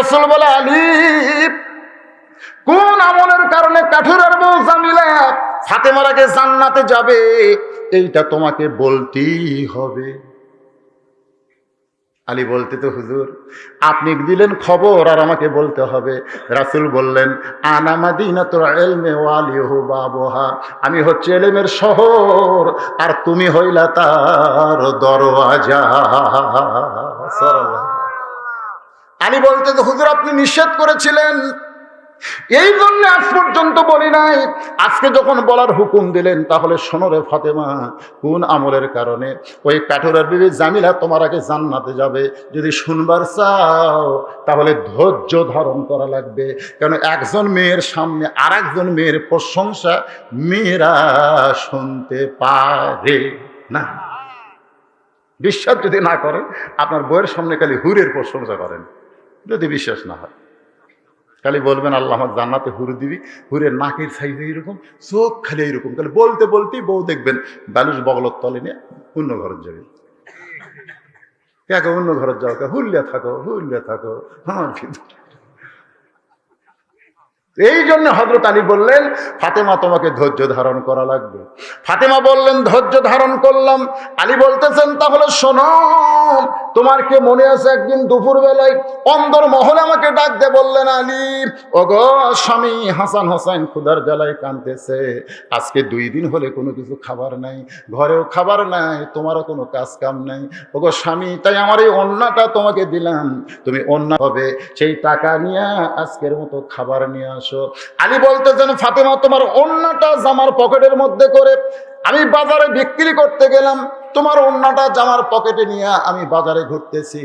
রাসূল বলে আলী কোন আমলের কারণে কাঠুরের বউ জামিলা ফাতেমারাকে জান্নাতে যাবে? এইটা তোমাকে বলতেই হবে। আলী বলতে তো, হুজুর, আপনি দিলেন খবর আর আমাকে বলতে হবে। রাসূল বললেন আনামাদিনা তোর এলমে ওয়ালিহু বাবহা, আমি হচ্ছে এলেমের শহর আর তুমি হইলা তার দরওয়াজা। আলী বলতে তো হুজুর, আপনি নিষেধ করেছিলেন। এই জন্য আজ পর্যন্ত বলি নাই। আজকে যখন বলার হুকুম দিলেন, তাহলে সোনরে ফাতেমা, কোন আমলের কারণে? ওই কাঠুরের বিবি জামিলা তোমার আগে জান্নাতে যাবে। যদি শুনবার চাও, তাহলে ধৈর্য ধারণ করা লাগবে। কেন, একজন মেয়ের সামনে আর একজন মেয়ের প্রশংসা মেয়েরা শুনতে পারে না। বিশ্বাস যদি না করেন, আপনার বইয়ের সামনে খালি হুরের প্রশংসা করেন। যদি বিশ্বাস না হয়। খালি বলবেন, আল্লাহ আমার জান্নাতে হুরু দিবি, হুরের নাকের সাইজ এইরকম চোখ খালি এইরকম খালি বলতে বলতেই বউ দেখবেন বালুস বগলত তলে নিয়ে অন্য ঘরে যাবে। কে অন্য ঘরে যাও হুল্লে থাকো হুল্লে থাকো। কিন্তু এই জন্য হজরত আলী বললেন, ফাতেমা তোমাকে ধৈর্য ধারণ করা লাগবে। ফাতেমা বললেন, ধৈর্য ধারণ করলাম। আলী বলতেছেন, তাহলে শোনো তোমার কে মনে আছে একদিন দুপুর বেলায় অন্দর মহলে আমাকে ডাক দে বললেন, আলী, ওগো, স্বামী হাসান হোসেন খুদার জ্বালায় কানতেছে আজকে দুই দিন হলে কোনো কিছু খাবার নাই, ঘরেও খাবার নাই, তোমারও কোনো কাজ কাম নাই। ওগো, স্বামী, তাই আমার এই অন্যটা তোমাকে দিলাম। তুমি অন্য হবে, সেই টাকা নিয়ে আজকের মতো খাবার নিয়ে আসো। আলী বলতেছেন, ফাতেমা, তোমার অন্যটা জামার পকেটের মধ্যে করে আমি বাজারে বিক্রি করতে গেলাম, তোমার অন্যটা জামার পকেটে নিয়ে আমি বাজারে ঘুরতেছি।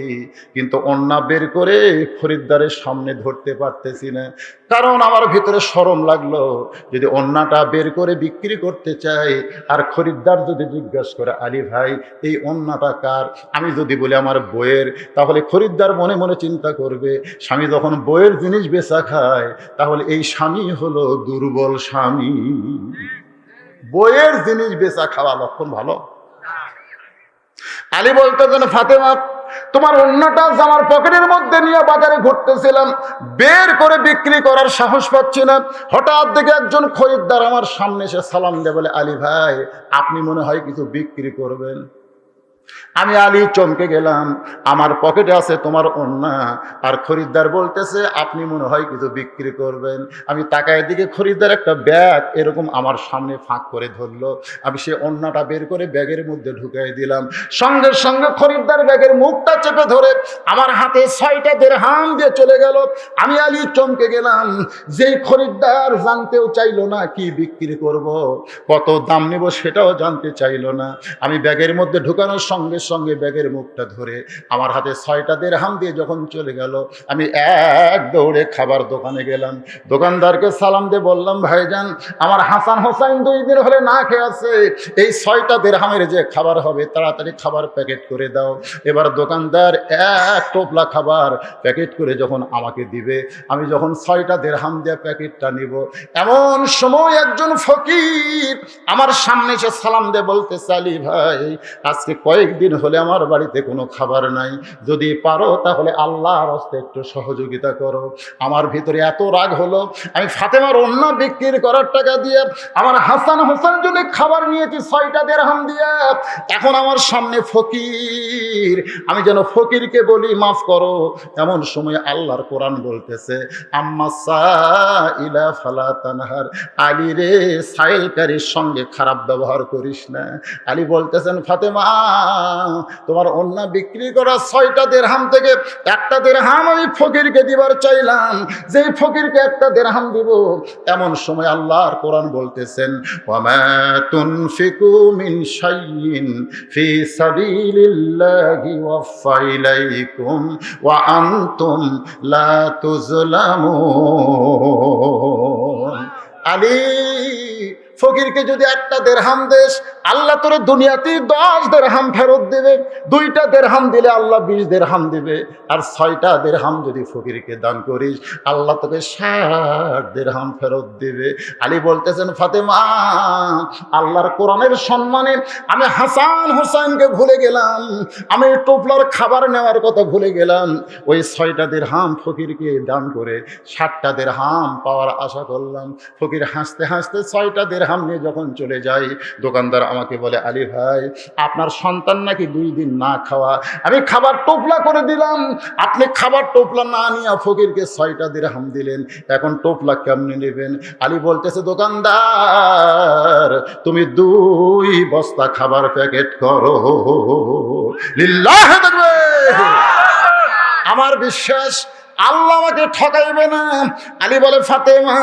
কিন্তু অন্যা বের করে খরিদ্দারের সামনে ধরতে পারতেছি না। কারণ আমার ভিতরে সরম লাগল। যদি অন্যটা বের করে বিক্রি করতে চাই, আর খরিদ্দার যদি জিজ্ঞাসা করে, আলী ভাই, এই অন্যটা কার? আমি যদি বলি, আমার বইয়ের তাহলে খরিদ্দার মনে মনে চিন্তা করবে, স্বামী যখন বইয়ের জিনিস বেচা খায়, তাহলে এই স্বামী হলো দুর্বল স্বামী। বইয়ের জিনিস বেচা খাওয়া লক্ষণ ভালো? আলী বলতেছেন ফাতেমা, তোমার অন্যটা জামার পকেটের মধ্যে নিয়ে বাজারে ঘুরতেছিলাম, বের করে বিক্রি করার সাহস পাচ্ছি না। হঠাৎ দেখে একজন খরিদ্দার আমার সামনে এসে সালাম দেয়, বলে, আলী ভাই, আপনি মনে হয় কিছু বিক্রি করবেন? আমি আলী চমকে গেলাম। আমার পকেটে আছে তোমার অন্যা আর খরিদ্দার বলতেছে, আপনি মনে হয় কিছু বিক্রি করবেন। আমি তাকায় দিকে খরিদ্দার একটা ব্যাগ এরকম আমার সামনে ফাঁক করে ধরলো। আমি সে অন্যটা বের করে ব্যাগের মধ্যে ঢুকাই দিলাম। সঙ্গে সঙ্গে খরিদ্দার ব্যাগের মুখটা চেপে ধরে আমার হাতে ছয়টা দেড় হাম দিয়ে চলে গেল। আমি আলী চমকে গেলাম। যেই খরিদ্দার জানতেও চাইলো না কি বিক্রি করব, কত দাম নেব সেটাও জানতে চাইলো না। আমি ব্যাগের মধ্যে ঢুকানোর সঙ্গে সঙ্গে ব্যাগের মুখটা ধরে আমার হাতে ছয়টা দেড় হাম দিয়ে যখন চলে গেল, আমি এক দৌড়ে খাবার দোকানে গেলাম। দোকানদারকে সালাম দিয়ে বললাম, ভাইজান, আমার হাসান হোসাইন দুই দিন হলে না খেয়ে আছে। এই ছয়টা দেড় হামের যে খাবার হবে, তাড়াতাড়ি খাবার প্যাকেট করে দাও। এবার দোকানদার এক টোপলা খাবার প্যাকেট করে যখন আমাকে দিবে, আমি যখন ছয়টা দেড় হাম দিয়ে প্যাকেটটা নিব, এমন সময় একজন ফকির আমার সামনে এসে সালাম দিয়ে বলতে চালি ভাই, আজকে কয়েকদিন হলে আমার বাড়িতে কোনো খাবার নাই। যদি পারো তাহলে আল্লাহর হস্তে একটু সহযোগিতা করো। আমার ভিতরে এত রাগ হলো, আমি ফাতেমার অন্য বিক্রি করার টাকা দিয়ে আমার হাসান হোসেন জন্য খাবার নিয়েছি, ছয়টা দেড়হাম দিয়ে। এখন আমার সামনে ফকির, আমি যেন ফকিরকে বলি, মাফ করো। এমন সময় আল্লাহর কোরআন বলতেছে, আম্মা ইলা ফালা তানহার। আলী রে, সাইলকারীর সঙ্গে খারাপ ব্যবহার করিস না। আলী বলতেছেন, ফাতেমা তোমার অন্য বিক্রি করা ছয়টা দেড়হাম থেকে একটা দেড়হাম আমি ফকিরকে দিবার চাইলাম। যেই ফকিরকে একটা দেড়হাম দিব, এমন সময় আল্লাহর কোরআন বলতেছেন ওয়া আনতুম লা আলী, ফকিরকে যদি একটা দেড়হাম দেশ আল্লাহ তোরে দুনিয়াতে দশ দের হাম ফেরত দেবে, দুইটা দের হাম দিলে আল্লাহ বিশ দের হাম দেবে, আর ছয়টা দের হাম যদি ফকিরকে দান করিস, আল্লাহ তোকে ষাট দের হাম ফেরত দেবে। আলী বলতেছেন, ফাতেমা, আল্লাহর কোরআনের সম্মানে আমি হাসান হোসেনকে ভুলে গেলাম, আমি টোপলার খাবার নেওয়ার কথা ভুলে গেলাম। ওই ছয়টা দের হাম ফকিরকে দান করে ষাটটা দের হাম পাওয়ার আশা করলাম। ফকির হাসতে হাসতে ছয়টা দের হাম নিয়ে যখন চলে যাই দোকানদার আমাকে বলে, আলী ভাই, আপনার সন্তান নাকি দুই দিন না খাওয়া? আমি খাবার টোপলা করে দিলাম। আপনি খাবার টোপলা না নিয়ে ফকিরকে ছয়টা দেড়হাম দিলেন। এখন টোপলা কেমনে নেবেন? আলী বলতেছে, দোকানদার, তুমি দুই বস্তা খাবার প্যাকেট করো। লিল্লাহ আমার বিশ্বাস আল্লাহ আমাকে ঠকাইবে না। আলী বলে, ফাতেমা,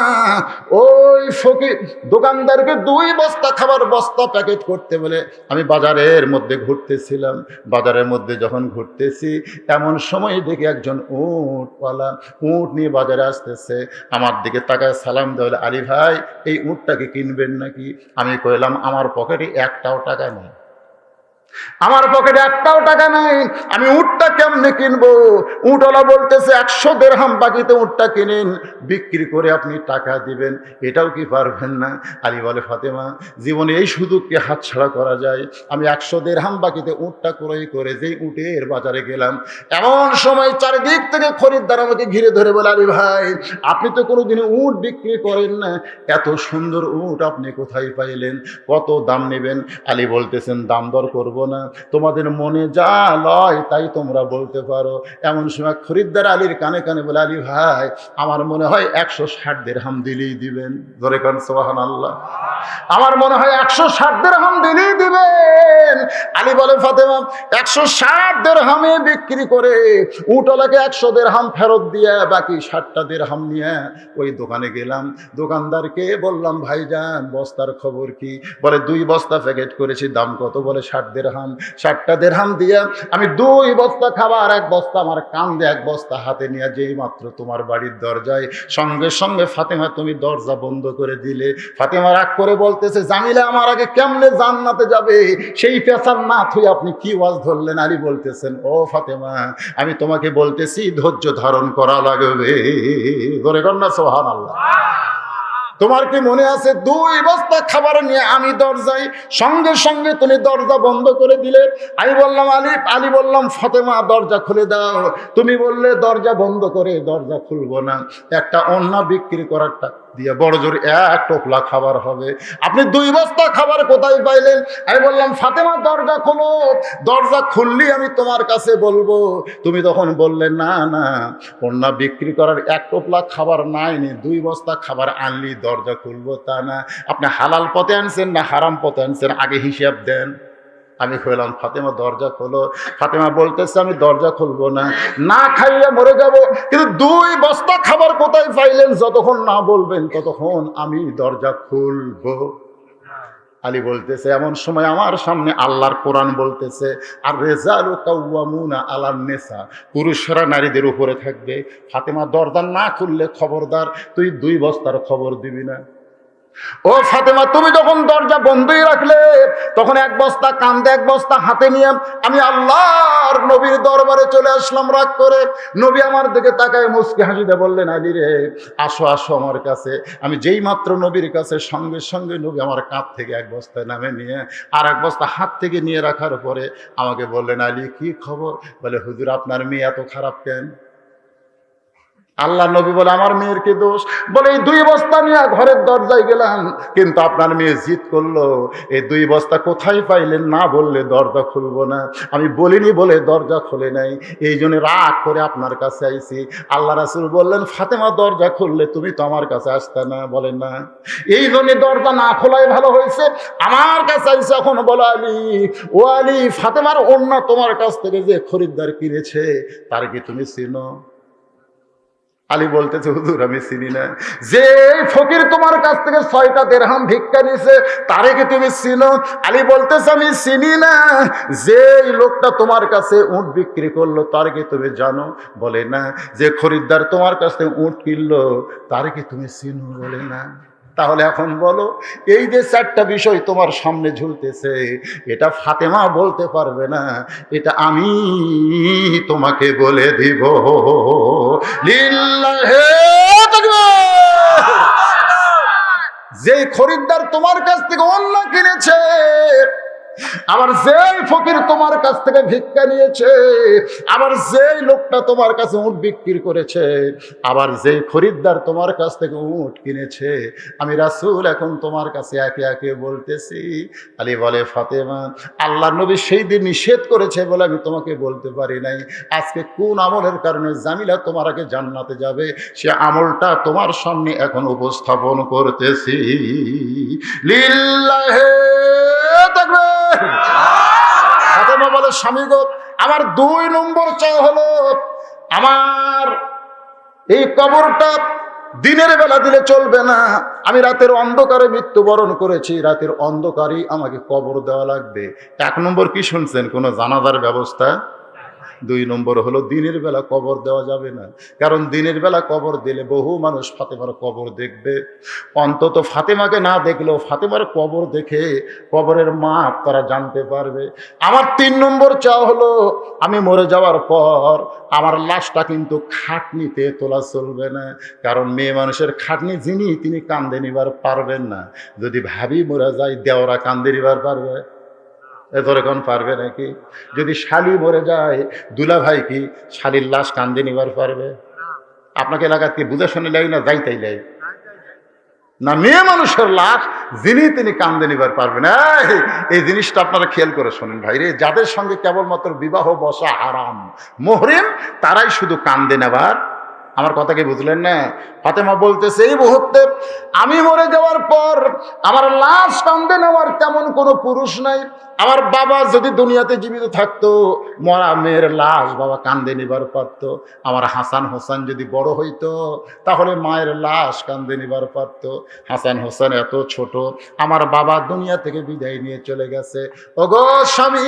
ওই ফকির দোকানদারকে দুই বস্তা খাবার বস্তা প্যাকেট করতে বলে, আমি বাজারের মধ্যে ঘুরতেছিলাম। বাজারের মধ্যে যখন ঘুরতেছি, এমন সময় দেখি একজন উঁটওয়ালা উঁট নিয়ে বাজারে আসতেছে। আমার দিকে তাকায় সালাম দেওয়ালে আলী ভাই, এই উঁটটাকে কিনবেন নাকি? আমি কইলাম, আমার পকেটে একটাও টাকা নেই। আমার পকেটে একটাও টাকা নাই। আমি উটটা কেমনে কিনবো? উটওয়ালা বলতেছে, একশো দেড়হাম বাকিতে উটটা কিনেন, বিক্রি করে আপনি টাকা দিবেন। এটাও কি পারবেন না? আলী বলে, ফাতেমা, জীবনে এই সুযোগকে হাতছাড়া করা যায়। আমি একশো দেড়হাম বাকিতে উটটা ক্রয় করে যেই উটের বাজারে গেলাম, এমন সময় চারিদিক থেকে খরিদ্দার আমাকে ঘিরে ধরে বলে, আলী ভাই, আপনি তো কোনোদিনও উট বিক্রি করেন না। এত সুন্দর উট আপনি কোথায় পাইলেন? কত দাম নেবেন? আলী বলতেছেন, দাম দর করব না। তোমাদের মনে যা লয় তাই তোমরা বলতে পারো। এমন সময় খরিদ্দার আলীর কানে কানে বলে, আলী ভাই, আমার মনে হয় একশো ষাট দেড়হাম দিলেই দিবেন। ধরে কান সোহান আল্লাহ আমার মনে হয় একশো ষাট দেড়হাম দিলেই দিবেন। আলী বলে, ফাতেমা, একশো ষাট দেড়হামে বিক্রি করে উটলাকে একশো দের হাম ফেরত দিয়ে বাকি ষাটটা দের হাম নিয়ে ওই দোকানে গেলাম। দোকানদারকে বললাম, ভাইজান, বস্তার খবর কি? বলে, দুই বস্তা প্যাকেট করেছি, দাম কত? বলে, ষাট দেড়হাম ষাটটা দেড়হাম দিয়ে আমি দুই বস্তা খাবার, এক বস্তা আমার কান্দে, এক বস্তা হাতে নিয়ে যেই মাত্র তোমার বাড়ির দরজায়। সঙ্গে সঙ্গে ফাতেমা তুমি দরজা বন্ধ করে দিলে। ফাতেমা রাগ করে বলতেছে, জামিলা, আমার আগে কেমনে জান্নাতে যাবে? সেই পেশার না থুই আপনি কি ওয়াজ ধরলেন? আলী বলতেছেন, ও ফাতেমা, আমি তোমাকে বলতেছি, ধৈর্য ধারণ করা লাগবে। ধরে কন্যা সোহান আল্লাহ তোমার কি মনে আছে? দুই বস্তা খাবার নিয়ে আমি দরজায় সঙ্গে সঙ্গে তুমি দরজা বন্ধ করে দিলে। আমি বললাম আলী আলি বললাম, ফতেমা, দরজা খুলে দাও। তুমি বললে, দরজা বন্ধ করে দরজা খুলবো না। একটা অন্য বিক্রি করারটা দিয়ে বড় জোর এক টোপলা খাবার হবে। আপনি দুই বস্তা খাবার কোথায় পাইলেন? আমি বললাম ফাতেমা দরজা খোলো। দরজা খুললি আমি তোমার কাছে বলব। তুমি তখন বললে, না না অন্য বিক্রি করার এক টোপলা খাবার নাইনি দুই বস্তা খাবার আনলি দরজা খুলবো তা না। আপনি হালাল পথে আনছেন না হারাম পথে আনছেন? আগে হিসাব দেন। আমি কইলাম ফাতেমা, দরজা খোলো। ফাতেমা বলতেছে, আমি দরজা খুলবো না না খাইলে মরে যাব। কিন্তু দুই বস্তা খাবার কোথায় পাইলেন? যতক্ষণ না বলবেন, ততক্ষণ আমি দরজা খুলবো। আলী বলতেছে, এমন সময় আমার সামনে আল্লাহর কোরআন বলতেছে আর রেজালু কাউয়ামুনা আলার নেশা পুরুষরা নারীদের উপরে থাকবে। ফাতেমা দরজা না খুললে খবরদার, তুই দুই বস্তার খবর দিবি না। ও ফাতেমা, তুমি যখন দরজা বন্ধই রাখলে, তখন এক বস্তা কান্দে, এক বস্তা হাতে নিয়ে আমি আল্লাহর নবীর দরবারে চলে আসলাম রাগ করে। নবী আমার দিকে তাকায় মুসকে হাসিতে বললেন, আলী রে, আসো আসো আমার কাছে। আমি যেই মাত্র নবীর কাছে সঙ্গে সঙ্গে নবী আমার কাঁধ থেকে এক বস্তা নামে নিয়ে আর এক বস্তা হাত থেকে নিয়ে রাখার পরে আমাকে বললেন, আলী, কি খবর? বলে, হুজুর, আপনার মেয়ে এত খারাপ কেন? আল্লাহ নবী বলে, আমার মেয়ের কি দোষ? বলে, এই দুই বস্তা নিয়ে ঘরের দরজায় গেলাম, কিন্তু আপনার মেয়ে জিত করল। এই দুই বস্তা কোথায় পাইলেন না বললে দরজা খুলবো না। আমি বলিনি বলে দরজা খুলে নাই। এই জন্য রাগ করে আপনার কাছে আইছি। আল্লাহ রাসুল বললেন, ফাতেমা, দরজা খুললে তুমি তো আমার কাছে আসতে না। বলেন না। এই জন্য দরজা না খোলাই ভালো হয়েছে। আমার কাছে আইসে এখন বলো, আলী, ও আলী, ফাতেমার অন্য তোমার কাছ থেকে যে খরিদ্দার কিনেছে, তার কি তুমি চিনো? আলী বলতেছে, হুজুর, আমি চিনি না। যে ফকির তোমার কাছ থেকে ছয়টা দেড়হাম ভিক্ষা নিছে তারে কি তুমি চিনো? আলী বলতেছে, আমি চিনি না। যে লোকটা তোমার কাছে উঁট বিক্রি করল, তার কি তুমি জানো? বলে, না। যে খরিদ্দার তোমার কাছ থেকে উট কিনলো, তার কি তুমি চিনো? বলে, না। তাহলে এখন বলো, এই যে চারটা বিষয় তোমার সামনে ঝুলতেছে, এটা ফাতেমা বলতে পারবে না, এটা আমি তোমাকে বলে দিব। যে খরিদ্দার তোমার কাছ থেকে অন্য কিনেছে আবার যেই ফকির তোমার কাছ থেকে ভিক্ষা নিয়েছে, আবার যেই লোকটা তোমার কাছে উট বিক্রি করেছে, আবার যেই খরিদ্দার তোমার কাছ থেকে উট কিনেছে, আমি রাসূল এখন তোমার কাছে একে একে বলতেছি। আলী বলে, ফাতেমা আল্লাহ নবী সেই দিন নিষেধ করেছে বলে আমি তোমাকে বলতে পারি নাই। আজকে কোন আমলের কারণে জামিলা তোমার আগে জান্নাতে যাবে? সে আমলটা তোমার সামনে এখন উপস্থাপন করতেছি। লিল্লাহে ফাতেমা বলে স্বামী আমার দুই নম্বর চাই হলো, আমার এই কবরটা দিনের বেলা দিলে চলবে না। আমি রাতের অন্ধকারে মৃত্যুবরণ করেছি, রাতের অন্ধকারেই আমাকে কবর দেওয়া লাগবে। এক নম্বর কি শুনছেন, কোনো জানাজার ব্যবস্থা? দুই নম্বর হলো, দিনের বেলা কবর দেওয়া যাবে না। কারণ দিনের বেলা কবর দিলে বহু মানুষ ফাতেমার কবর দেখবে। অন্তত ফাতেমাকে না দেখলেও ফাতেমার কবর দেখে কবরের মাপ তারা জানতে পারবে। আমার তিন নম্বর চাওয়া হলো, আমি মরে যাওয়ার পর আমার লাশটা কিন্তু খাটনিতে তোলা চলবে না। কারণ মেয়ে মানুষের খাটনি যিনি, তিনি কান্দে নিবার পারবেন না। যদি ভাবি মরে যায়, দেওরা কান্দে নিবার পারবে। এতরকম পারবে নাকি? যদি শালি মরে যায়, দুলা ভাই কি শালির লাশ কান্দে নিবার পারবে? আপনাকে এলাকার কি বুঝে শুনে লাই না যাই তাই লাই? না, মেয়ে মানুষের লাশ যিনি তিনি কান্দে নিবার পারবেন। এই জিনিসটা আপনারা খেয়াল করে শোনেন ভাই রে, যাদের সঙ্গে কেবলমাত্র বিবাহ বসা হারাম, মোহরিম, তারাই শুধু কান্দে নেবার আমার কথা কি বুঝলেন না? ফাতেমা বলতেছে, এই মুহূর্তে আমি মরে যাওয়ার পর আমার লাশ কান্দে নেওয়ার তেমন কোনো পুরুষ নাই। আমার বাবা যদি দুনিয়াতে জীবিত থাকতো, মরা মেয়ের লাশ বাবা কান্দে নিবার পারতো। আমার হাসান হোসেন যদি বড় হইতো, তাহলে মায়ের লাশ কান্দে নিবার পারতো। হাসান হোসেন এত ছোট, আমার বাবা দুনিয়া থেকে বিদায় নিয়ে চলে গেছে। ওগো স্বামী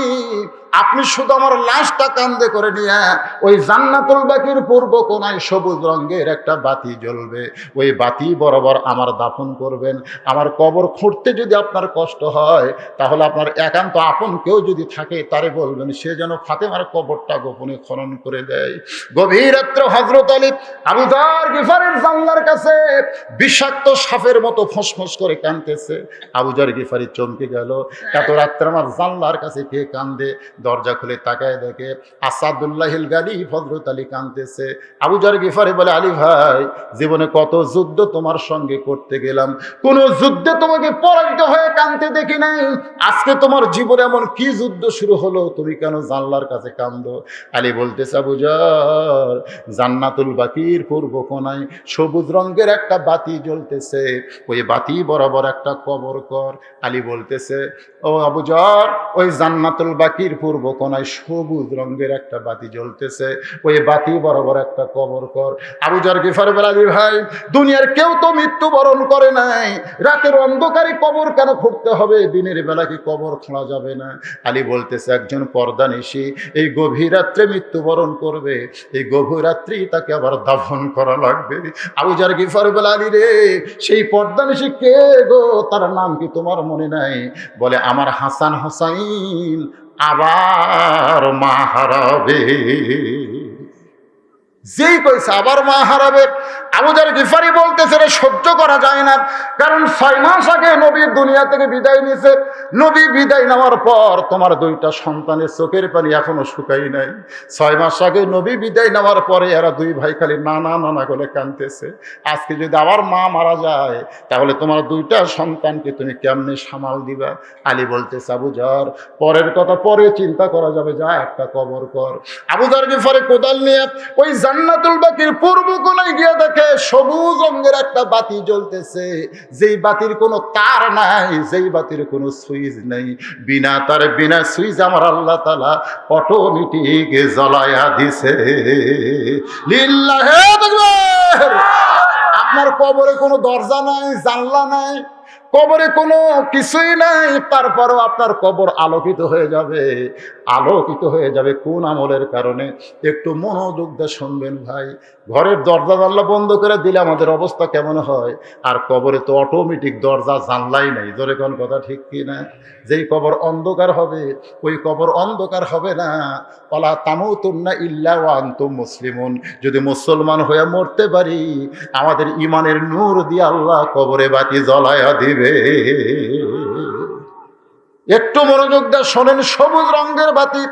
আপনি শুধু আমার লাশটা কান্দে করে নিয়ে ওই জান্নাতুল বাকির পূর্ব কোনায় সবুজ রঙের একটা বাতি জ্বলবে। ওই বাতি বরাবর আমার দাফন করবেন। আমার কবর খুঁড়তে যদি আপনার কষ্ট হয়, তাহলে আপনার একান্ত আপন কেউ যদি থাকে, তারে বলবেন, সে যেন ফাতেমার কবরটা গোপনে খনন করে দেয়। গভীর রাত্র হজরত আলী আবুদার গিফারের জানলার কাছে বিষাক্ত সাপের মতো ফসফস করে কানতেছে আবুজার গিফারি চমকে গেল। এত রাত্রে আমার জানলার কাছে কে কান্দে? দরজা খুলে তাকায় দেখে আসাদুল্লাহিল গালি হজরত আলী কানতেছে আবুজার গিফারি বলে, আলী ভাই, জীবনে কত যুদ্ধ তোমার সঙ্গে করতে গেলাম। কোন যুদ্ধে তোমাকে পরাজিত হয়ে কানতে দেখি নাই। আজকে তোমার জীবনে এমন কি যুদ্ধ শুরু হলো? তুমি কেন জানলার কাছে কান্দো আলী বলতেছে আবুজার জান্নাতুল বাকির পূর্ব কোনায়? সবুজ রঙের একটা বাতি জ্বলতেছে। ওই বাতি বরাবর একটা কবর কর। আলী বলতেছে, ও আবুজার ওই জান্নাতুল বাকির পূর্ব কোনায় সবুজ রঙের একটা বাতি জ্বলতেছে। ওই বাতি বরাবর একটা কবর কর আবুজার গিফার বেলালি ভাই, দুনিয়ার কেউ তো মৃত্যুবরণ করে নাই। রাতের অন্ধকারে কবর কেন খুঁড়তে হবে? দিনের বেলা কি কবর খোঁড়া যাবে না? আলী বলতেছে, একজন পর্দা নিশি, এই গভীর রাত্রে মৃত্যুবরণ করবে। এই গভীর রাত্রি তাকে আবার দাফন করা লাগবে। আবুজার গিফার বেলালি রে, সেই পর্দা নিশি কে গো? তার নাম কি তোমার মনে নাই? বলে, আমার হাসান হোসাইন আবার মা হারাবে যেই কইছে আবার মা হারাবে আবুজার গিফারি বলতেছে রে সহ্য করা যায় না। কারণ ছয় মাস আগে নবী দুনিয়া থেকে বিদায় নিয়েছে। নবী বিদায় নেওয়ার পর তোমার দুইটা সন্তানের চোখের পানি এখনও শুকাই নাই। ছয় মাস আগে নবী বিদায় নেওয়ার পরে এরা দুই ভাই খালি নানা নানা করে কানতেছে আজকে যদি আবার মা মারা যায়, তাহলে তোমার দুইটা সন্তানকে তুমি কেমনে সামাল দিবা? আলী বলতেছে আবুজার পরের কথা পরে চিন্তা করা যাবে। যা একটা কবর কর। আবুজার গিফারে কোদাল নিয়ে ওই জান্নাতুল বাকির পূর্ব কোনায় গিয়ে দেখে সবুজ রঙের একটা বাতি জ্বলতেছে। যেই বাতির কোনো তার নাই, যেই বাতির কোনো সুইচ নেই। বিনা তার, বিনা সুইচ আমার আল্লাহ তালা অটোমেটিক জ্বলায়া দিছে। লিল্লাহে। আপনার কবরে কোনো দরজা নাই, জানলা নাই কবরে কোনো কিছুই নাই, তারপরও আপনার কবর আলোকিত হয়ে যাবে। আলোকিত হয়ে যাবে কোন আমলের কারণে? একটু মনোযোগ দিয়ে শুনবেন ভাই। ঘরের দরজা জানলা বন্ধ করে দিলে আমাদের অবস্থা কেমন হয়? আর কবরে তো অটোমেটিক দরজা জানলাই নাই। ধরে কোন কথা ঠিক কি না? যেই কবর অন্ধকার হবে, ওই কবর অন্ধকার হবে না। ওলা তামুতুন্না ইল্লা ওয়ান্তুম মুসলিমুন। যদি মুসলমান হয়ে মরতে পারি, আমাদের ইমানের নূর দিয়ে আল্লাহ কবরে বাতি জ্বলায়া দিবে একটু মনোযোগ দিয়ে শোনেন, সবুজ রঙের বাতি।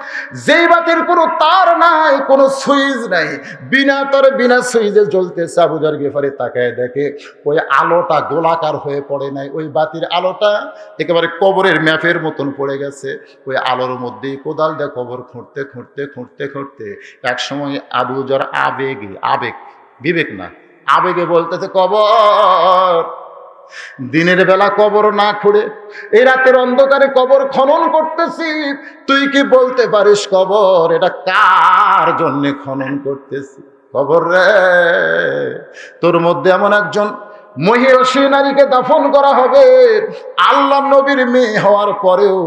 যেই বাতির কোনো তার নাই, কোনো সুইচ নাই। বিনা তার, বিনা সুইচে জ্বলতেছে। আবুজার গেফারে তাকায় দেখে, ওই আলোটা গোলাকার হয়ে পড়ে নাই। ওই বাতির আলোটা একেবারে কবরের ম্যাপের মতন পড়ে গেছে। ওই আলোর মধ্যেই কোদাল দিয়ে কবর খুঁড়তে খুঁড়তে খুঁড়তে খুঁড়তে একসময় আবুজার আবেগে, আবেগ, বিবেক না, আবেগে বলতেছে, কবর দিনের বেলা কবর না খুঁড়ে এই রাতের অন্ধকারে কবর খনন করতেছি। তুই কি বলতে পারিস কবর? এটা কার জন্য খনন করতেছি? কবর রে। তোর মধ্যে এমন একজন মহিষী নারীকে দাফন করা হবে। আল্লাহ নবীর মেয়ে হওয়ার পরেও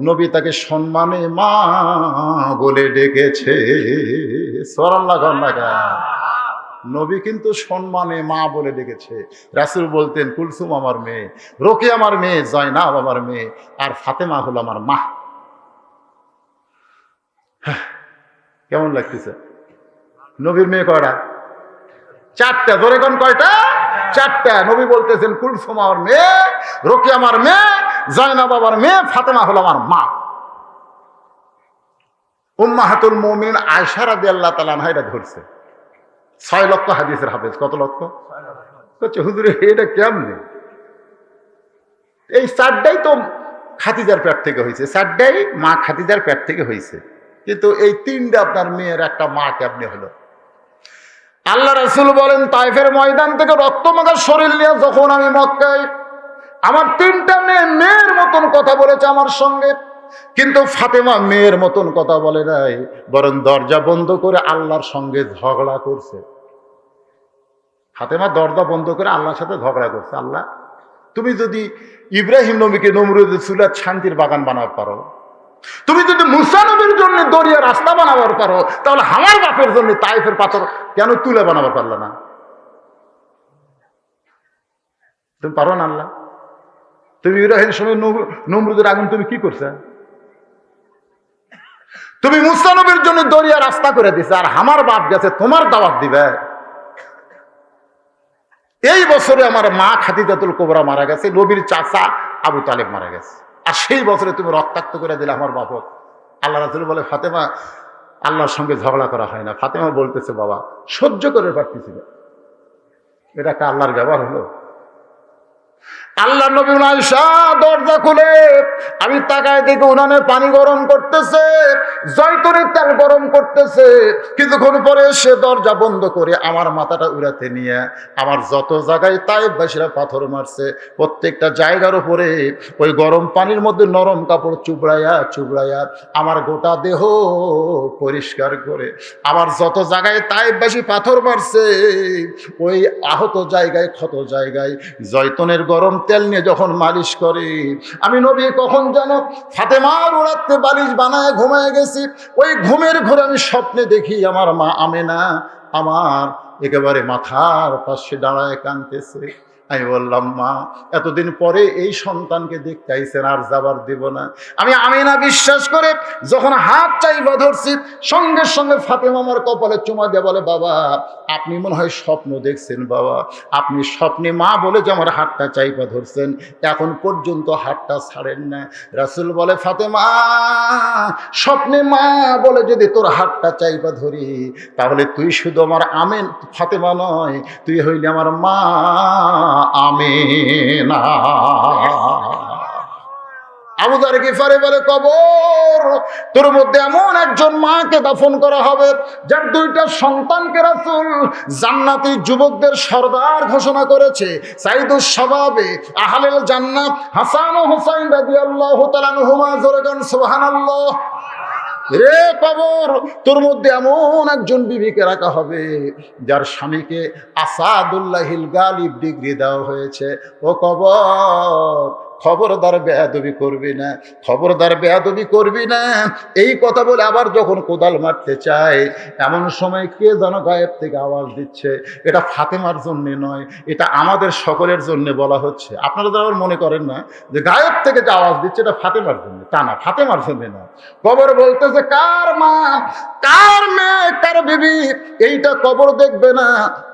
নবী তাকে সম্মানে মা বলে ডেকেছে। সরাল্লা গন্ডাকা নবী কিন্তু সম্মানে মা বলে ডেকেছে। রাসুল বলতেন কুলসুম আমার মেয়ে রোকে আমার মেয়ে জয়নাব আমার মেয়ে আর ফাতেমা হলো আমার মা। হ্যাঁ, কেমন লাগতেছে? নবীর মেয়ে কয়টা? চারটা ধরে কোন কয়টা? চারটা। নবী বলতেছেন কুলসুম আমার মেয়ে রোকে আমার মেয়ে জয়নাব আমার মেয়ে ফাতেমা হলো আমার মা। উম্মাহাতুল মমিন আয়সারা দিয়ে আল্লাহ তালা এটা ধরছে। ছয় লক্ষ হাদিসের হাফেজ, কত লক্ষ? হুজুরে, এটা কেমনে? এই চারটাই তো খাতিজার পেট থেকে হয়েছে, চারটাই মা খাতিজার পেট থেকে হয়েছে। কিন্তু এই তিনটা আপনার মেয়ের একটা মা কেমনে হলো? আল্লাহ রসুল বলেন তাইফের ময়দান থেকে রক্তমাগার শরীর নিয়ে যখন আমি মক্কায়, আমার তিনটা মেয়ে মেয়ের মতন কথা বলেছে আমার সঙ্গে। কিন্তু ফাতেমা মেয়ের মতন কথা বলে নাই, বরং দরজা বন্ধ করে আল্লাহর সঙ্গে ঝগড়া করছে। ফাতেমা দরজা বন্ধ করে আল্লাহর সাথে ঝগড়া করছে। আল্লাহ, তুমি যদি ইব্রাহিম নবীকে নমরুদের চুলার শান্তির বাগান বানাতে পারো, তুমি যদি মুসা নবীর জন্য দরিয়া রাস্তা বানাবার পারো, তাহলে আমার বাপের জন্য তাইফের পাথর কেন তুলে বানাবার পারলে না? তুমি পারো না আল্লাহ? তুমি ইব্রাহিম সময় নমরুদের আগুন তুমি কি করছে? তুমি মুস্তানবের জন্য দরিয়া রাস্তা করে দিছে, আর আমার বাপ গেছে তোমার দাওয়াত দিবে। এই বছরে আমার মা খাদিজাতুল কোবরা মারা গেছে, নবীর চাচা আবু তালেব মারা গেছে। আর সেই বছরে তুমি রক্তাক্ত করে দিলে আমার বাপক আল্লাহ রাজুল বলে, ফাতেমা, আল্লাহর সঙ্গে ঝগড়া করা হয় না। ফাতেমা বলতেছে, বাবা, সহ্য করে পারতেছি না। এটা একটা আল্লাহর ব্যবহার হলো? আল্লাহ নবী দরজা খুলে। আমি তাকায় দেখে উনানে পানি গরম করতেছে জয়তনের তেল গরম করতেছে। কিছুক্ষণ পরে সে দরজা বন্ধ করে আমার মাথাটা উড়াতে নিয়ে আমার যত জায়গায় তাইবাসীরা পাথর মারছে, প্রত্যেকটা জায়গার উপরে ওই গরম পানির মধ্যে নরম কাপড় চুবড়াইয়া চুবড়াইয়া আমার গোটা দেহ পরিষ্কার করে। আমার যত জায়গায় তাইবাসী পাথর মারছে, ওই আহত জায়গায়, ক্ষত জায়গায় জয়তনের গরম তেল নিয়ে যখন মালিশ করে, আমি নবী কখন যেন ফাতেমার ওড়াতে বালিশ বানায় ঘুমায় গেছি, ওই ঘুমের ঘরে আমি স্বপ্নে দেখি আমার মা আমেনা আমার একেবারে মাথার পাশে দাঁড়ায় কানতেছে আমি বললাম, মা, এতদিন পরে এই সন্তানকে দেখতে আইসেন আর যাবার দিব না। আমি আমিনা বিশ্বাস করে যখন হাত চাইবা ধরছি, সঙ্গে সঙ্গে ফাতেমা আমার কপালে চুমা দিয়ে বলে, বাবা, আপনি মনে হয় স্বপ্ন দেখছেন, বাবা। আপনি স্বপ্নে মা বলে যে আমার হাতটা চাইপা ধরছেন, এখন পর্যন্ত হাতটা ছাড়েন না। রাসুল বলে, ফাতেমা, স্বপ্নে মা বলে যদি তোর হাতটা চাইপা ধরি, তাহলে তুই শুধু আমার আমেন, ফাতেমা নয়, তুই হইলে আমার মা। আমেনা। আবুদার গিফারে বলে, কবর, তোর মধ্যে এমন একজন মাকে দাফন করা হবে, যার দুইটা সন্তানকে রাসুল জান্নাতি যুবকদের সর্দার ঘোষণা করেছে। সাইদুস সবাবে আহলেল জান্নাত হাসান ও হুসাইন রাদিয়াল্লাহু তাআলা নুহুমা জোরে গান, সুবহানাল্লাহ। রে কবর তোর মধ্যে এমন একজন বিবিকে রাখা হবে, যার স্বামীকে আসাদুল্লাহিল গালিব ডিগ্রি দেওয়া হয়েছে। ও কবর খবরদার বেয়াদবি করবি না, খবরদার বেয়াদবি করবি না। এই কথা বলে আবার যখন কোদাল মারতে চায়, এমন সময় কে যেন গায়েব থেকে আওয়াজ দিচ্ছে, এটা ফাতেমার জন্য নয়, এটা আমাদের সকলের জন্য বলা হচ্ছে। আপনারা তো আবার মনে করেন না যে গায়েব থেকে যে আওয়াজ দিচ্ছে এটা ফাতেমার জন্য। তা না, ফাতেমার জন্য না কবর বলতেছে কার মা, কার মেয়ে, কার বিবি, এইটা কবর দেখবে না।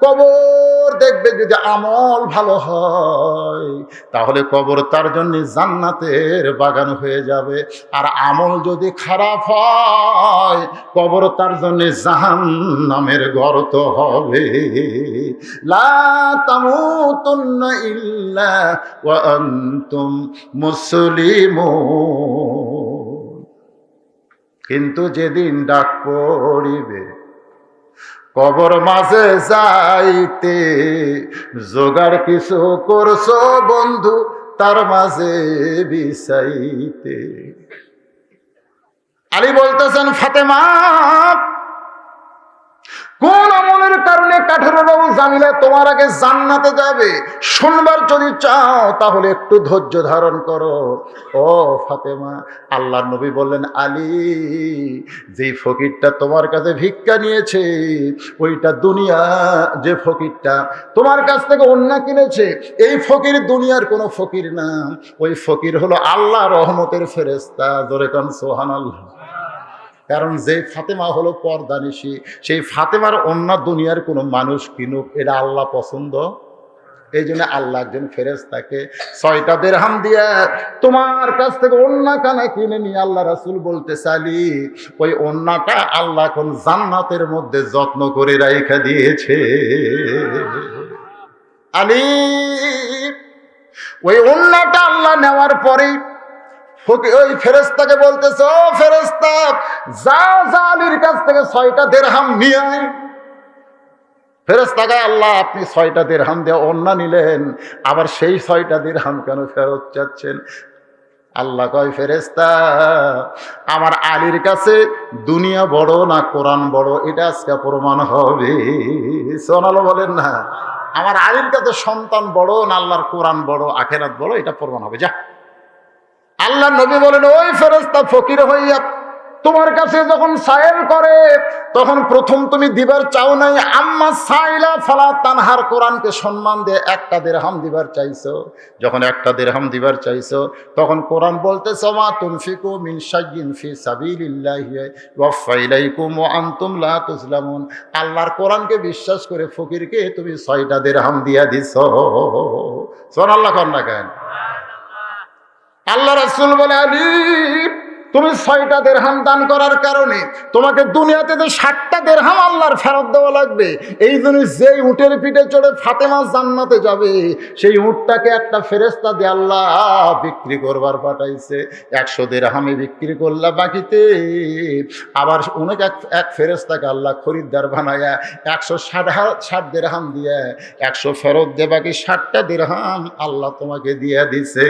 কবর দেখবে যদি আমল ভালো হয়, তাহলে কবর তার জন্য জান্নাতের বাগান হয়ে যাবে। আর আমল যদি খারাপ হয়, কবর তার জন্য জাহান নামের গর্ত হবে। ইল্লা আনতুম কিন্তু যেদিন ডাক পড়িবে, কবর মাঝে যাইতে, জোগাড় কিছু করছ বন্ধু তার মাঝে বিছাইতে। আলী বলতেছেন ফাতেমা কোন আমলের কারণে কাঠের বাবু জামিলে তোমার আগে জান্নাতে যাবে? শুনবার যদি চাও, তাহলে একটু ধৈর্য ধারণ করো। ও ফাতেমা আল্লাহ নবী বললেন, আলী যে ফকিরটা তোমার কাছে ভিক্ষা নিয়েছে, ওইটা দুনিয়া, যে ফকিরটা তোমার কাছ থেকে অন্য কিনেছে, এই ফকির দুনিয়ার কোনো ফকির না। ওই ফকির হলো আল্লাহ রহমতের ফেরেস্তা ধরে কান সোহান আল্লাহ কারণ যে ফাতেমা হলো পর্দানিশী, সেই ফাতেমার অন্য দুনিয়ার কোনো মানুষ কিনুক, এটা আল্লাহ পছন্দ? এই জন্য আল্লাহ একজন ফেরেস তাকে ছয়টা দেড়হাম দিয়া তোমার কাছ থেকে অন্যা কানা কিনে নিয়ে আল্লাহ রাসুল বলতে চালি, ওই অন্যটা আল্লাহ এখন জান্নাতের মধ্যে যত্ন করে রাইখা দিয়েছে। আলী, ওই অন্যটা আল্লাহ নেওয়ার ফকি- ওই ফেরেস্তাকে বলতেছে, ও ফেরেস্তা যা যা আলীর কাছ থেকে ছয়টা দেড়হাম নিয়ে আয়। ফেরেস্তাকে আল্লাহ, আপনি ছয়টা দেড়হাম দিয়ে অন্য নিলেন। আবার সেই ছয়টা দেড়হাম কেন ফেরত চাচ্ছেন? আল্লাহ কয় ফেরেস্তা আমার আলীর কাছে দুনিয়া বড় না কোরআন বড়? এটা আজকে প্রমাণ হবে। সোনালো বলেন না, আমার আলীর কাছে সন্তান বড় না আল্লাহর কোরআন বড়? আখেরাত বড়? এটা প্রমাণ হবে। যা। আল্লাহ নবী বলেন, ওই ফেরেস্তা ফকির হইয়া তোমার কাছে যখন সায়েল করে, তখন প্রথম তুমি দিবার চাও নাই, আম্মা সাইলা ফালা তানহার কোরআনকে সম্মান দিয়ে একটা দেড়হাম দিবার চাইছো। যখন একটা দেড়হাম দিবার চাইছো, তখন কোরআন বলতেছ, মা তুমফিকু মিন শাইয়িন ফি আল্লাহর কোরআনকে বিশ্বাস করে ফকিরকে তুমি ছয়টা দেড়হাম দিয়া দিছো। সোন আল্লাহ কন্যা কেন? আল্লাহ রাসুল বলে আলী তুমি ছয়টা দেড়হাম দান করার কারণে তোমাকে দুনিয়াতে তো ষাটটা দেড়হাম আল্লাহর ফেরত দেওয়া লাগবে, এই জন্য যেই উটের পিঠে চড়ে ফাতেমা জান্নাতে যাবে, সেই উটটাকে একটা ফেরেস্তা দিয়ে আল্লাহ বিক্রি করবার পাঠাইছে। একশো দেড়হামে বিক্রি করলা বাকিতে। আবার অনেক এক এক ফেরেস্তাকে আল্লাহ খরিদ্দার বানায়া একশো ষাট ষাট দেড়হাম দিয়ে একশো ফেরত দে বাকি ষাটটা দেড়হাম আল্লাহ তোমাকে দিয়ে দিছে।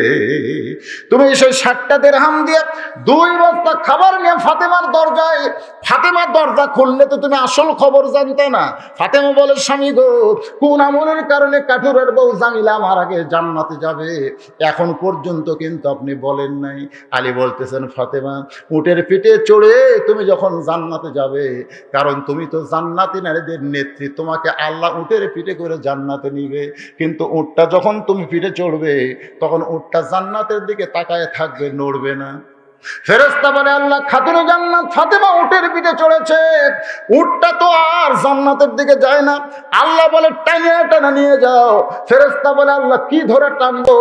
তুমি সেই ষাটটা দেড়হাম দিয়ে দুই বস্তা খাবার নিয়ে ফাতেমার দরজায়, ফাতেমার দরজা খুললে তো তুমি আসল খবর জানতে না। ফাতেমা বলে, স্বামী গো, কোন আমলের কারণে কাঠুরের বউ জামিলা আমার আগে জান্নাতে যাবে? এখন পর্যন্ত কিন্তু আপনি বলেন নাই। আলী বলতেছেন, ফাতেমা, উটের পিঠে চড়ে তুমি যখন জান্নাতে যাবে, কারণ তুমি তো জান্নাতি নারীদের নেত্রী, তোমাকে আল্লাহ উটের পিঠে করে জান্নাতে নিবে। কিন্তু উটটা যখন তুমি পিঠে চড়বে, তখন উটটা জান্নাতের দিকে তাকায় থাকবে, নড়বে না। ফেরেস্তা বলে, আল্লাহ খাতুনে জান্নাত, ফাতেমা উটের পিঠে চড়েছে। উটটা তো আর জান্নাতের দিকে যায় না। আল্লাহ বলে, টানে, টানা নিয়ে যাও। ফেরেস্তা বলে, আল্লাহ, কি ধরে টানবো?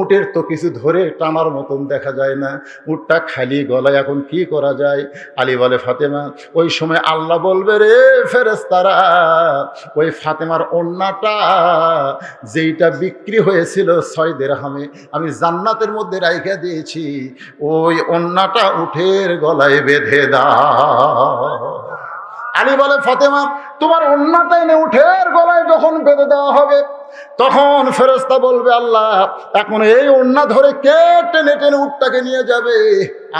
উটের তো কিছু ধরে টানার মতন দেখা যায় না। উটটা খালি গলায় এখন কি করা যায়? আলী বলে, ফাতেমা, ওই সময় আল্লাহ বলবে রে ফেরেস্তারা ওই ফাতেমার অন্যটা যেইটা বিক্রি হয়েছিল ছয় দেড়হামে, আমি জান্নাতের মধ্যে রাইখা দিয়েছি। ওই অন্যটা উঠের গলায় বেঁধে দাও। আলী বলে ফাতেমা তোমার অন্যটা এনে উঠের গলায় যখন বেঁধে দেওয়া হবে, তখন ফেরেস্তা বলবে, আল্লাহ, এখন এই অন্যা ধরে কে টেনে টেনে উঠটাকে নিয়ে যাবে?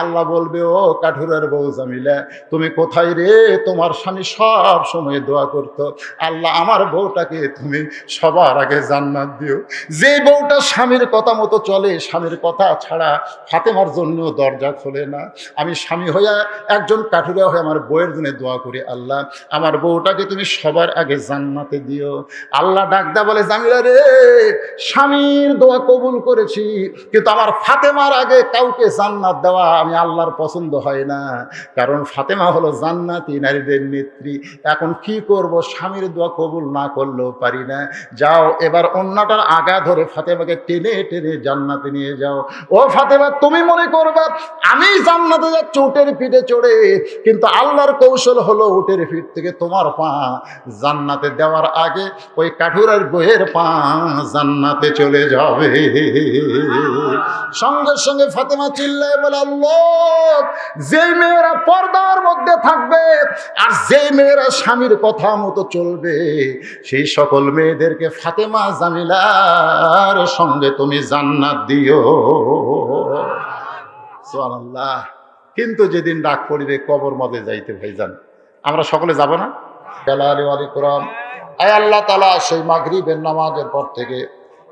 আল্লাহ বলবে, ও কাঠুরের বউ জামিলা, তুমি কোথায় রে? তোমার স্বামী সব সময় দোয়া করতো। আল্লাহ, আমার বউটাকে তুমি সবার আগে জান্নাত দিও। যে বউটা স্বামীর কথা মতো চলে, স্বামীর কথা ছাড়া ফাতেমার জন্য দরজা খোলে না। আমি স্বামী হইয়া একজন কাঠুরা হয়ে আমার বউয়ের জন্য দোয়া করি, আল্লাহ, আমার বউটাকে তুমি সবার আগে জান্নাতে দিও। আল্লাহ ডাকদা বলে, জামিলা রে, স্বামীর দোয়া কবুল করেছি, কিন্তু আমার ফাতেমার আগে কাউকে জান্নাত দেওয়া আমি আল্লাহর পছন্দ হয় না। কারণ ফাতেমা হলো জান্নাতি নারীদের নেত্রী। এখন কি করব? স্বামীর দোয়া কবুল না করলেও পারি না। যাও, এবার অন্যটার আগা ধরে ফাতেমাকে টেনে টেনে জান্নাতে নিয়ে যাও। ও ফাতেমা, তুমি মনে করবা, আমি জান্নাতে যাচ্ছি উটের পিঠে চড়ে, কিন্তু আল্লাহর কৌশল হলো উটের পিঠ থেকে তোমার পা জান্নাতে দেওয়ার আগে ওই কাঠুরের বইয়ের পা জান্নাতে চলে যাবে। সঙ্গে সঙ্গে ফাতেমা চিল্লায় বলে, আল্লাহ যে মেয়েরা পর্দার মধ্যে থাকবে আর যে মেয়েরা স্বামীর কথা মতো চলবে, সেই সকল মেয়েদেরকে ফাতেমা জামিলার সঙ্গে তুমি জান্নাত দিও। সুবহানাল্লাহ। কিন্তু যেদিন ডাক পড়িবে কবর মধ্যে যাইতে ভাইজান, আমরা সকলে যাব না? আল্লাহ সেই নামাজের পর থেকে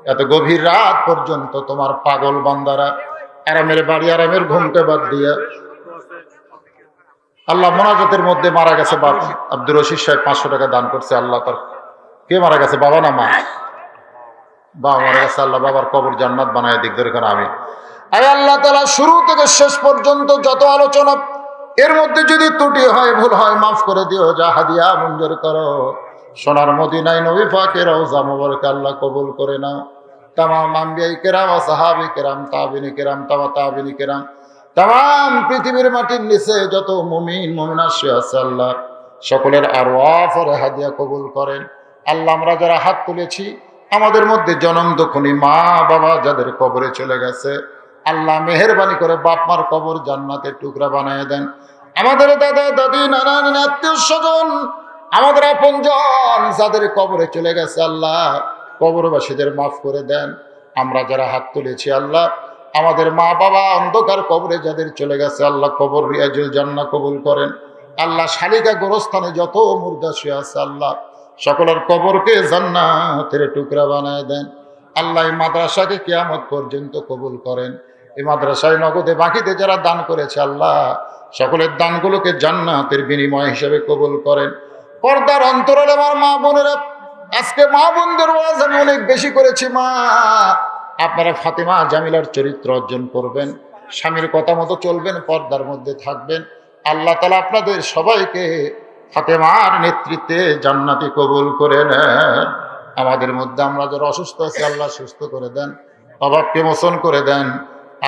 এত গভীর রাত পর্যন্ত তোমার পাগল বান্দারা আরামের বাড়ি, আরামের বাদ দিয়া আল্লাহ মোনাজাতের মধ্যে মারা গেছে বাপ। আব্দুর রশিদ সাহেব পাঁচশো টাকা দান করছে আল্লাহ তার। কে মারা গেছে? বাবা না মা? বাবা মারা গেছে আল্লাহ, বাবার কবর জান্নাত বানায় দিক ধরে আমি? আয় আল্লাহ তালা শুরু থেকে শেষ পর্যন্ত যত আলোচনা এর মধ্যে যদি ত্রুটি হয়, ভুল হয়, মাফ করে দিও, যা হাদিয়া মঞ্জুর করো। সোনার মদিনায় নবী ফাঁকে রওজা আল্লাহ কবুল করে নাও। তামাম আম্বিয়াই কেরাম, সাহাবি কেরাম, তাবিনী কেরাম, তামা তাবিনী কেরাম। তাম পৃথিবীর মাটির নিচে যত মুমিন মুমিন আসে, আছে আল্লাহ। সকলের আর ওয়াফরে হাদিয়া কবুল করেন। আল্লাহ, আমরা যারা হাত তুলেছি, আমাদের মধ্যে জনম দক্ষিণী মা বাবা যাদের কবরে চলে গেছে আল্লাহ মেহরবানি করে বাপ মার কবর জান্নাতের টুকরা বানিয়ে দেন। আমাদের দাদা, দাদি, নানা, নানি, আত্মীয় স্বজন, আমাদের আপনজন যাদের কবরে চলে গেছে আল্লাহ, কবরবাসীদের মাফ করে দেন। আমরা যারা হাত তুলেছি আল্লাহ, আমাদের মা বাবা অন্ধকার কবরে যাদের চলে গেছে আল্লাহ কবর রিয়াজুল জান্না কবুল করেন। আল্লাহ শালিকা গোরস্থানে যত মুর্দা শুয়ে আছে আল্লাহ, সকলের কবরকে জান্নাতের টুকরা বানায় দেন। আল্লাহ মাদ্রাসাকে কিয়ামত পর্যন্ত কবুল করেন। এই মাদ্রাসায় নগদে বাকিতে যারা দান করেছে আল্লাহ, সকলের দানগুলোকে জান্নাতের বিনিময় হিসেবে কবুল করেন। পর্দার অন্তরালে আমার মা বোনেরা, আজকে মা বোনদের ওয়াজ আমি অনেক বেশি করেছি, মা। আপনারা ফাতেমা জামিলার চরিত্র অর্জন করবেন, স্বামীর কথা মতো চলবেন, পর্দার মধ্যে থাকবেন। আল্লাহ তালা আপনাদের সবাইকে ফাতেমার নেতৃত্বে জান্নাতি কবুল করে নেন। আমাদের মধ্যে আমরা যারা অসুস্থ আছি, আল্লাহ সুস্থ করে দেন, অভাবকে মোচন করে দেন।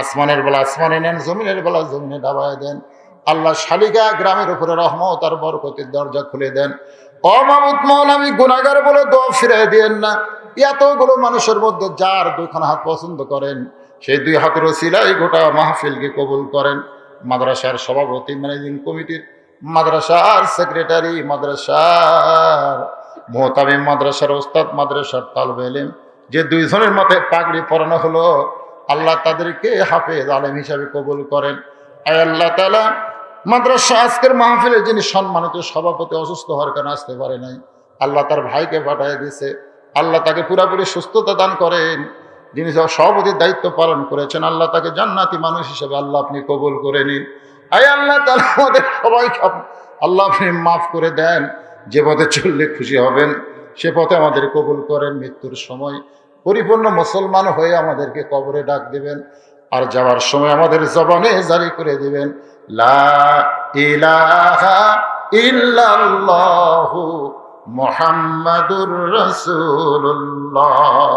আসমানের বেলা আসমানে নেন, জমিনের বেলা জমিনে দাবায় দেন। আল্লাহ শালিকা গ্রামের উপরে রহমত আর বরকতের দরজা খুলে দেন। অমামুদ মন আমি গুণাগার বলে দোয়া ফিরাই দিয়েন না। এতগুলো মানুষের মধ্যে যার দুইখানা হাত পছন্দ করেন, সেই দুই হাতের সিলাই গোটা মাহফিলকে কবুল করেন। মাদ্রাসার সভাপতি ম্যানেজিং কমিটির মাদ্রাসার সেক্রেটারি মাদ্রাসার মোহতামি মাদ্রাসার ওস্তাদ মাদ্রাসার তালবে এলেম। যে দুইজনের মতে পাগড়ি পরানো হলো আল্লাহ তাদেরকে হাফেজ, আলেম হিসাবে কবুল করেন। আয় আল্লাহ তালা মাদ্রাসা আজকের মাহফিলের যিনি সম্মানিত সভাপতি অসুস্থ হওয়ার কারণে আসতে পারে নাই। আল্লাহ তার ভাইকে পাঠিয়ে দিয়েছে। আল্লাহ তাকে পুরাপুরি সুস্থতা দান করেন। যিনি সভাপতির দায়িত্ব পালন করেছেন, আল্লাহ তাকে জান্নাতি মানুষ হিসেবে আল্লাহ আপনি কবুল করে নিন। আয় আল্লাহ তালা আমাদের সবাইকে আল্লাহ আপনি মাফ করে দেন। যে পথে চললে খুশি হবেন, সে পথে আমাদের কবুল করেন মৃত্যুর সময়। পরিপূর্ণ মুসলমান হয়ে আমাদেরকে কবরে ডাক দিবেন আর যাওয়ার সময় আমাদের জবানে জারি করে দিবেন, লা ইলাহা ইল্লাল্লাহু মুহাম্মাদুর রাসূলুল্লাহ।